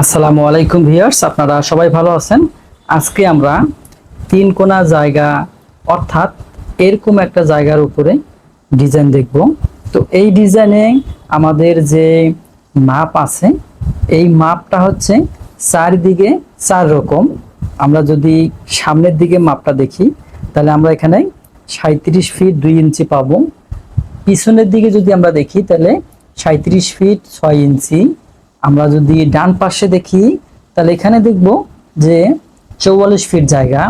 আসসালামু আলাইকুম ভিউয়ার্স, আপনারা সবাই ভালো আছেন? আজকে আমরা তিন কোনা জায়গা, অর্থাৎ এরকম একটা জায়গার উপরে ডিজাইন দেখব। তো এই ডিজাইনে আমাদের যে মাপ আছে, এই মাপটা হচ্ছে চারিদিকে চার রকম। আমরা যদি সামনের দিকে মাপটা দেখি, তাহলে আমরা এখানে সাঁত্রিশ ফিট দুই ইঞ্চি পাবো। পিছনের দিকে যদি আমরা দেখি, তাহলে সাঁত্রিশ ফিট ছয় ইঞ্চি। আমরা যদি ডান পাশে দেখি, তাহলে এখানে দেখব যে চৌয়াল্লিশ ফিট জায়গা,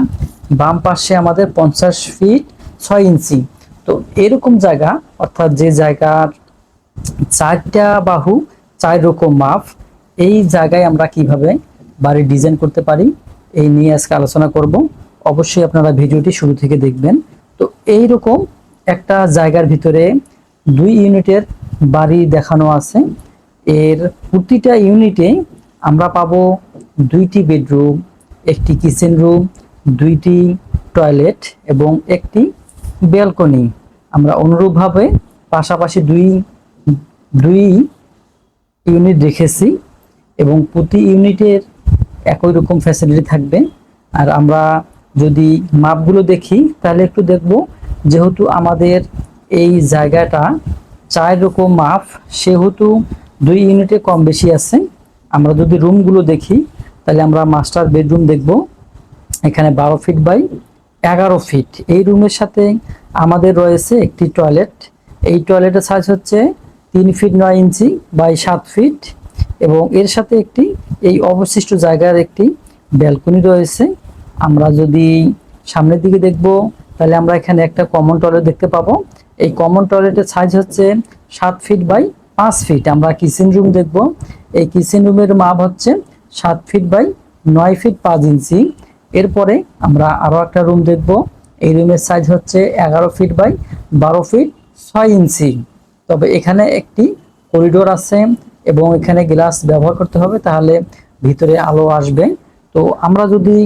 বাম পাশে আমাদের পঞ্চাশ ফিট ছয় ইঞ্চি। তো এরকম জায়গা, অর্থাৎ যে জায়গার চারটা বাহু, চার রকম মাপ, এই জায়গায় আমরা কীভাবে বাড়ির ডিজাইন করতে পারি, এই নিয়ে আজকে আলোচনা করব। অবশ্যই আপনারা ভিডিওটি শুরু থেকে দেখবেন। তো এই রকম একটা জায়গার ভিতরে দুই ইউনিটের বাড়ি দেখানো আছে। এর প্রতিটা ইউনিটে আমরা পাবো দুইটি বেডরুম একটি কিচেন রুম দুইটি টয়লেট এবং একটি ব্যালকনি আমরা অনুরূপভাবে পাশাপাশি দুই দুই ইউনিট রেখেছি এবং প্রতি ইউনিটের একই রকম ফ্যাসিলিটি থাকবে। আর আমরা যদি মাপগুলো দেখি, তাহলে একটু দেখব যেহেতু আমাদের এই জায়গাটা চার রকম মাপ সেহেতু দুই ইউনিটে কম বেশি আছে। আমরা যদি রুমগুলো দেখি, তাহলে আমরা মাস্টার বেডরুম দেখব। এখানে বারো ফিট বাই এগারো ফিট। এই রুমের সাথে আমাদের রয়েছে একটি টয়লেট। এই টয়লেটের সাইজ হচ্ছে তিন ফিট নয় ইঞ্চি বাই সাত ফিট এবং এর সাথে একটি, এই অবশিষ্ট জায়গার একটি ব্যালকনি রয়েছে। আমরা যদি সামনের দিকে দেখব, তাহলে আমরা এখানে একটা কমন টয়লেট দেখতে পাবো। এই কমন টয়লেটের সাইজ হচ্ছে সাত ফিট বাই পাঁচ ফিট আমরা কিচেন রুম দেখব। এই কিচেন রুমের মাপ হচ্ছে সাত ফিট বাই নয় ফিট পাঁচ ইঞ্চি এরপরে আমরা আরও একটা রুম দেখব। এই রুমের সাইজ হচ্ছে এগারো ফিট বাই বারো ফিট ছয় ইঞ্চি তবে এখানে একটি করিডোর আছে এবং এখানে গ্লাস ব্যবহার করতে হবে, তাহলে ভিতরে আলো আসবে। তো আমরা যদি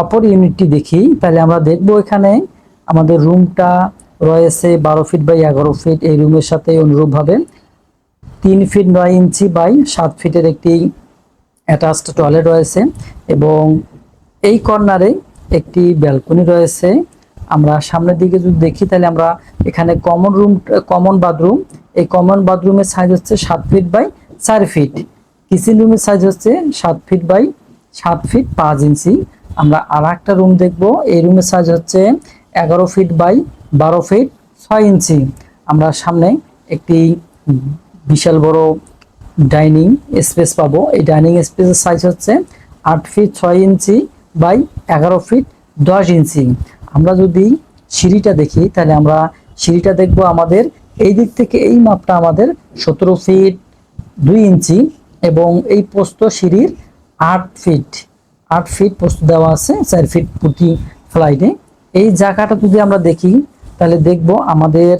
অপর ইউনিটটি দেখি, তাহলে আমরা দেখব এখানে আমাদের রুমটা রয়েছে বারো ফিট বাই এগারো ফিট এই রুমের সাথে অনুরূপভাবে তিন ফিট নয় ইঞ্চি বাই সাত ফিটের একটি অ্যাটাচড টয়লেট রয়েছে এবং এই কর্নারে একটি ব্যালকনি রয়েছে। আমরা সামনের দিকে যদি দেখি, তাহলে আমরা এখানে কমন রুম কমন বাথরুম এই কমন বাথরুমের সাইজ হচ্ছে সাত ফিট বাই চার ফিট। কিচেন রুমের সাইজ হচ্ছে সাত ফিট বাই সাত ফিট পাঁচ ইঞ্চি। আমরা আর একটা রুম দেখব। এই রুমের সাইজ হচ্ছে এগারো ফিট বাই বারো ফিট ছয় ইঞ্চি। আমরা সামনে একটি বিশাল বড় ডাইনিং স্পেস পাবো। এই ডাইনিং স্পেসের সাইজ হচ্ছে আট ফিট ছয় ইঞ্চি বাই এগারো ফিট দশ ইঞ্চি। আমরা যদি সিঁড়িটা দেখি, তাহলে আমরা সিঁড়িটা দেখব আমাদের এই দিক থেকে এই মাপটা আমাদের সতেরো ফিট দুই ইঞ্চি এবং এই পোস্ত সিঁড়ির আট ফিট আট ফিট পোস্ত দেওয়া আছে, চার ফিট প্রতি ফ্লাইটে এই জায়গাটা যদি আমরা দেখি, তাহলে দেখব আমাদের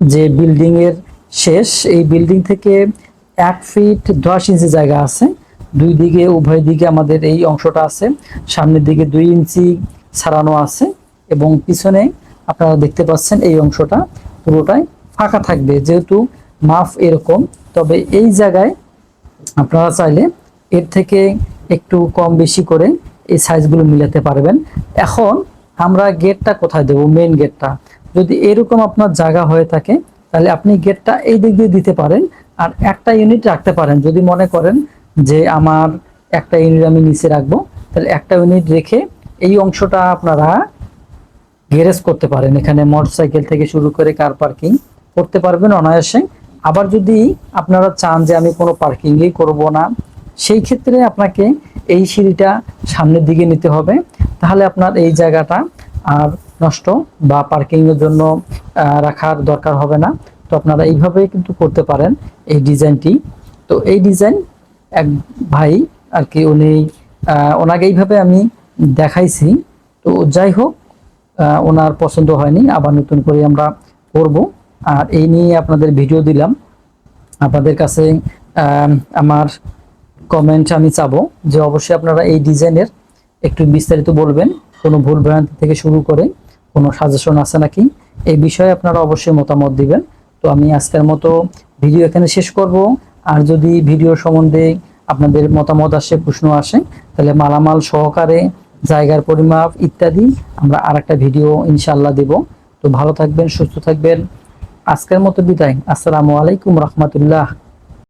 যে বিল্ডিং এর শেষ। এই বিল্ডিং থেকে এক ফিট দশ ইঞ্চি জায়গা আছে। দুই দিকে, উভয় দিকে আমাদের এই অংশটা আছে। সামনের দিকে দুই ইঞ্চি ছাড়ানো আছে এবং পিছনে আপনারা দেখতে পাচ্ছেন এই অংশটা পুরোটাই ফাঁকা থাকবে, যেহেতু মাফ এরকম। তবে এই জায়গায় আপনারা চাইলে এর থেকে একটু কম বেশি করে এই সাইজগুলো মিলাতে পারবেন। এখন আমরা গেটটা কোথায় দেবো? মেন গেটটা যদি এরকম আপনার জায়গা হয়ে থাকে তাহলে আপনি গেটটা এই দিক দিয়ে দিতে পারেন আর একটা ইউনিট রাখতে পারেন। যদি মনে করেন যে আমার একটা ইউনিট আমি নিচে রাখব, তাহলে একটা ইউনিট রেখে এই অংশটা আপনারা গ্যারেজ করতে পারেন। এখানে মোটরসাইকেল থেকে শুরু করে কার পার্কিং করতে পারবেন অনায়াসে। আবার যদি আপনারা চান যে আমি কোনো পার্কিংই করব না, সেই ক্ষেত্রে আপনাকে এই সিঁড়িটা সামনের দিকে নিতে হবে। তাহলে আপনার এই জায়গাটা আর নষ্ট বা পার্কিংয়ের জন্য রাখার দরকার হবে না। তো আপনারা এইভাবে কিন্তু করতে পারেন এই ডিজাইনটি। তো এই ডিজাইন এক ভাই আর কি উনি ওনাকে এইভাবে আমি দেখাইছি। তো যাই হোক ওনার পছন্দ হয়নি আবার নতুন করে আমরা করব। আর এই নিয়ে আপনাদের ভিডিও দিলাম। আপনাদের কাছে আম, আমার কমেন্ট আমি চাবো যে অবশ্যই আপনারা এই ডিজাইনের একটু বিস্তারিত বলবেন কোনো ভুল ভ্রান্তি থেকে শুরু করে। কোনো সাজেশন আছে নাকি? এই বিষয়ে আপনারা অবশ্যই মতামত দিবেন। তো আমি আজকের মতো ভিডিও এখানে শেষ করব। আর যদি ভিডিও সম্বন্ধে আপনাদের মতামত আসে, প্রশ্ন আসে, তাহলে মালামাল সহকারে, জায়গার পরিমাপ ইত্যাদি আমরা আরেকটা ভিডিও ইনশাল্লাহ দেব। তো ভালো থাকবেন, সুস্থ থাকবেন। আজকের মতো বিদায়। আসসালামু আলাইকুম রহমতুল্লাহ।